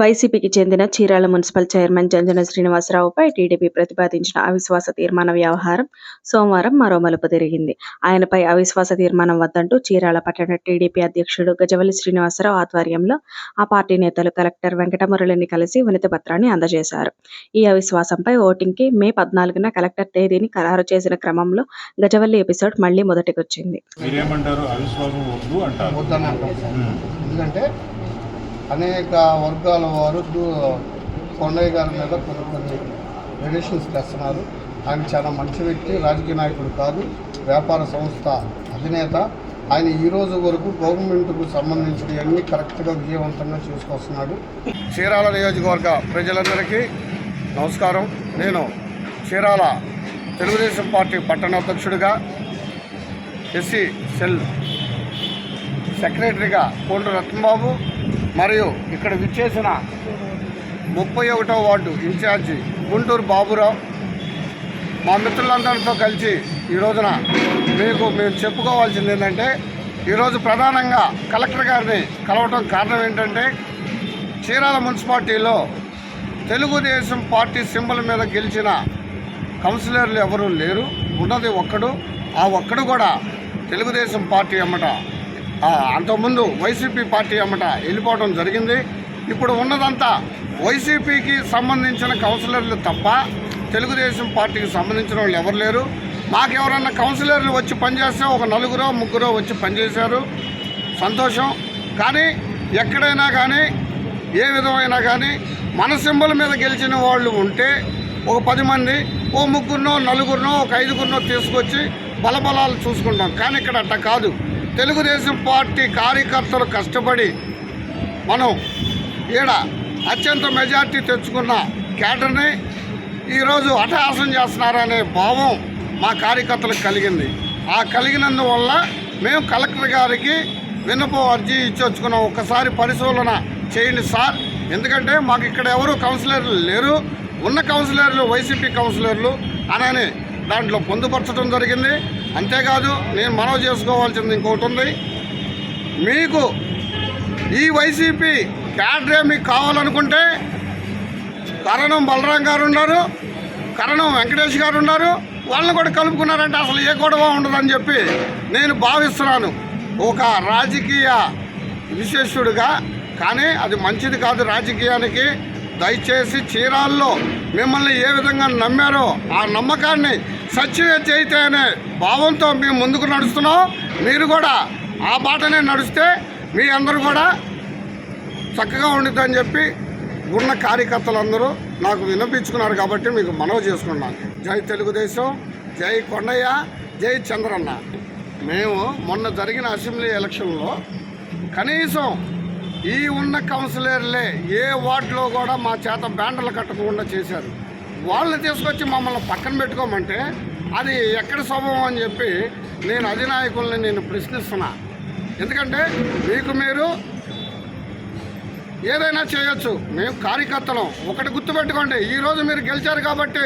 వైసీపీకి చెందిన Chirala municipal chairman Janjana శ్రీనివాసరావుపై టీడీపీ ప్రతిపాదించిన అవిశ్వాస తీర్మాన వ్యవహారం సోమవారం మరో మలుపు తిరిగింది. ఆయనపై అవిశ్వాస తీర్మానం వద్దంటూ చీరాల పట్టణ టీడీపీ అధ్యక్షుడు గజవల్లి శ్రీనివాసరావు ఆధ్వర్యంలో ఆ పార్టీ నేతలు కలెక్టర్ వెంకటమురళిని కలిసి వినతి పత్రాన్ని అందజేశారు. ఈ అవిశ్వాసంపై ఓటింగ్కి మే పద్నాలుగున కలెక్టర్ తేదీని ఖరారు చేసిన క్రమంలో గజవల్లి ఎపిసోడ్ మళ్ళీ మొదటికొచ్చింది. మీరేమంటారు? అవిశ్వాసం వద్దు అంటారు. వద్దని అంటాం సార్ ఎందుకంటే అనేక వర్గాల వారు కొండయ్య గారి మీద కొన్ని కొన్ని రెడిషన్స్ తెస్తున్నారు ఆయన చాలా మంచి వ్యక్తి రాజకీయ నాయకుడు కాదు వ్యాపార సంస్థ అధినేత. ఆయన ఈ రోజు వరకు గవర్నమెంట్కు సంబంధించినవన్నీ కరెక్ట్గా విజయవంతంగా చేసుకొస్తున్నాడు. చీరాల నియోజకవర్గ ప్రజలందరికీ నమస్కారం. నేను చీరాల తెలుగుదేశం పార్టీ పట్టణ అధ్యక్షుడిగా ఎస్సీ సెల్ సెక్రటరీగా కోండ్రు రత్నబాబు మరియు ఇక్కడ విచ్చేసిన ముప్పై ఒకటో వార్డు ఇన్ఛార్జి గుంటూరు బాబురావు. మా మిత్రులందరితో కలిసి ఈ రోజున మీకు మేము చెప్పుకోవాల్సింది ఏంటంటే ఈరోజు ప్రధానంగా కలెక్టర్ గారిని కలవటం కారణం ఏంటంటే చీరాల మున్సిపాలిటీలో తెలుగుదేశం పార్టీ సింబల్ మీద గెలిచిన కౌన్సిలర్లు ఎవరూ లేరు. ఉన్నది ఒక్కడు. ఆ ఒక్కడు కూడా తెలుగుదేశం పార్టీ అమ్మట అంతకుముందు వైసీపీ పార్టీ అమ్మట వెళ్ళిపోవడం జరిగింది. ఇప్పుడు ఉన్నదంతా వైసీపీకి సంబంధించిన కౌన్సిలర్లు తప్ప తెలుగుదేశం పార్టీకి సంబంధించిన వాళ్ళు ఎవరు లేరు. మాకెవరన్నా కౌన్సిలర్లు వచ్చి పనిచేస్తే ఒక నలుగురో ముగ్గురో వచ్చి పనిచేశారు. సంతోషం. కానీ ఎక్కడైనా కానీ ఏ విధమైనా కానీ మన సింబల్ మీద గెలిచిన వాళ్ళు ఉంటే ఒక పది మంది ఓ ముగ్గురునో నలుగురినో ఒక ఐదుగురినో తీసుకొచ్చి బలబలాలు చూసుకుంటాం. కానీ ఇక్కడ అట్ట కాదు. తెలుగుదేశం పార్టీ కార్యకర్తలు కష్టపడి మనం ఈడ అత్యంత మెజార్టీ తెచ్చుకున్న కేటర్ని ఈరోజు అటహాసం చేస్తున్నారనే భావం మా కార్యకర్తలకు కలిగింది. ఆ కలిగినందువల్ల మేము కలెక్టర్ గారికి విన్నపం అర్జీ ఇచ్చొచ్చుకున్నాం ఒక్కసారి పరిశీలన చేయండి సార్. ఎందుకంటే మాకు ఇక్కడ ఎవరు కౌన్సిలర్లు లేరు. ఉన్న కౌన్సిలర్లు వైసీపీ కౌన్సిలర్లు అనని దాంట్లో పొందుపరచడం జరిగింది. అంతేకాదు నేను మనవి చేసుకోవాల్సింది ఇంకొకటి ఉంది. మీకు ఈ వైసీపీ క్యాడరే మీకు కావాలనుకుంటే కరణం బలరాం గారు ఉన్నారు కరణం వెంకటేష్ గారు ఉన్నారు వాళ్ళని కూడా కలుపుకున్నారంటే అసలు ఏ గొడవ ఉండదని చెప్పి నేను భావిస్తున్నాను. ఒక రాజకీయ విశేషుడిగా కానీ అది మంచిది కాదు రాజకీయానికి. దయచేసి చీరాల్లో మిమ్మల్ని ఏ విధంగా నమ్మారో ఆ నమ్మకాన్ని సత్యమే చేయితే అనే భావంతో మేము ముందుకు నడుస్తున్నాం. మీరు కూడా ఆ బాటనే నడిస్తే మీ అందరూ కూడా చక్కగా ఉండిద్దని చెప్పి ఉన్న కార్యకర్తలందరూ నాకు వినిపించుకున్నారు కాబట్టి మీకు మనవి చేసుకున్నాను. జై తెలుగుదేశం జై కొండయ్య జై చంద్రన్న. మేము మొన్న జరిగిన అసెంబ్లీ ఎలక్షన్లో కనీసం ఈ ఉన్న కౌన్సిలర్లే ఏ వార్డులో కూడా మా చేత బ్యాండర్లు కట్టకుండా చేశారు. వాళ్ళని తీసుకొచ్చి మమ్మల్ని పక్కన పెట్టుకోమంటే అది ఎక్కడ స్వభావం అని చెప్పి నేను అధినాయకుల్ని నేను ప్రశ్నిస్తున్నా. ఎందుకంటే మీకు మీరు ఏదైనా చేయొచ్చు. మేము కార్యకర్తలం. ఒకటి గుర్తుపెట్టుకోండి. ఈరోజు మీరు గెలిచారు కాబట్టి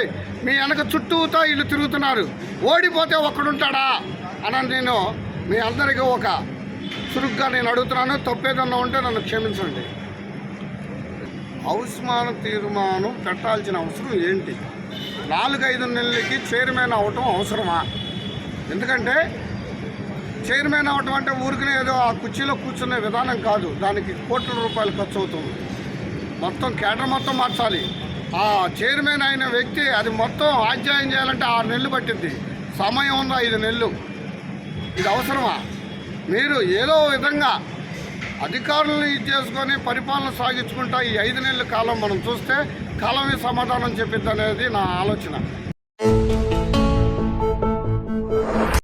మీ వెనక చుట్టూతో ఇల్లు తిరుగుతున్నారు. ఓడిపోతే ఒక్కడుంటాడా? అని నేను మీ అందరికీ ఒక చురుగ్గా నేను అడుగుతున్నాను. తప్పేదన్నా ఉంటే నన్ను క్షమించండి. అవసమాన తీర్మానం పెట్టాల్సిన అవసరం ఏంటి? నాలుగైదు నెలలకి చైర్మన్ అవటం అవసరమా? ఎందుకంటే చైర్మన్ అవటం అంటే ఊరికనే ఏదో ఆ కుర్చీలో కూర్చునే విధానం కాదు. దానికి కోట్ల రూపాయలు ఖర్చు అవుతుంది. మొత్తం కేటర్ మొత్తం మార్చాలి. ఆ చైర్మన్ అయిన వ్యక్తి అది మొత్తం ఆధ్యాయం చేయాలంటే ఆరు నెలలు పట్టింది. సమయం ఉంది? ఐదు నెలలు. ఇది అవసరమా? మీరు ఏదో విధంగా అధికారులను ఇది చేసుకొని పరిపాలన సాగించుకుంటా ఈ ఐదు నెలల కాలం మనం చూస్తే కాలమే సమాధానం చెప్పిద్ది అనేది నా ఆలోచన.